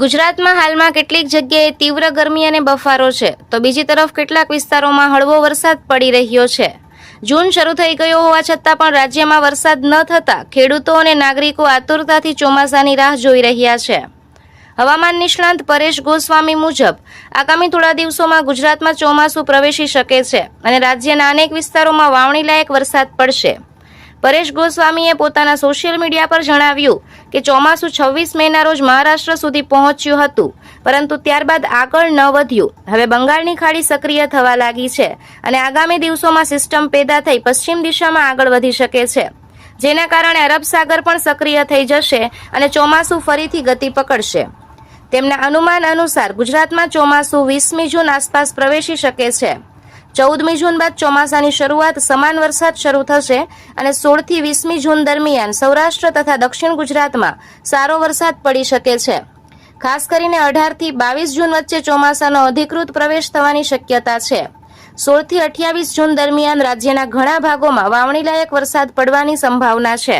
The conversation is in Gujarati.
ગુજરાતમાં હાલમાં કેટલીક જગ્યાએ તીવ્ર ગરમી અને બફારો છે. તો બીજી તરફ કેટલાક વિસ્તારોમાં હળવો વરસાદ પડી રહ્યો છે. જૂન શરૂ થઈ ગયો હોવા છતાં પણ રાજ્યમાં વરસાદ ન થતાં ખેડૂતો અને નાગરિકો આતુરતાથી ચોમાસાની રાહ જોઈ રહ્યા છે. હવામાન નિષ્ણાંત પરેશ ગોસ્વામી મુજબ, આગામી થોડા દિવસોમાં ગુજરાતમાં ચોમાસું પ્રવેશી શકે છે અને રાજ્યના અનેક વિસ્તારોમાં વાવણી લાયક વરસાદ પડશે. પરેશ ગોસ્વામીએ પોતાના સોશિયલ મીડિયા પર જણાવ્યું કે ચોમાસું છવ્વીસ મેના રોજ મહારાષ્ટ્ર સુધી પહોંચ્યું હતું, પરંતુ ત્યારબાદ આગળ ન વધ્યું. હવે બંગાળની ખાડી સક્રિય થવા લાગી છે અને આગામી દિવસોમાં સિસ્ટમ પેદા થઈ પશ્ચિમ દિશામાં આગળ વધી શકે છે. જેના કારણે અરબ સાગર પણ સક્રિય થઈ જશે અને ચોમાસું ફરીથી ગતિ પકડશે. તેમના અનુમાન અનુસાર ગુજરાતમાં ચોમાસું વીસમી જૂન આસપાસ પ્રવેશી શકે છે. ચૌદમી જૂન બાદ ચોમાસાની શરૂઆત સમાન વરસાદ શરૂ થશે અને સોળથી વીસમી જૂન દરમિયાન સૌરાષ્ટ્ર તથા દક્ષિણ ગુજરાતમાં સારો વરસાદ પડી શકે છે. ખાસ કરીને અઢારથી બાવીસ જૂન વચ્ચે ચોમાસાનો અધિકૃત પ્રવેશ થવાની શક્યતા છે. સોળથી અઠ્યાવીસ જૂન દરમિયાન રાજ્યના ઘણા ભાગોમાં વાવણીલાયક વરસાદ પડવાની સંભાવના છે.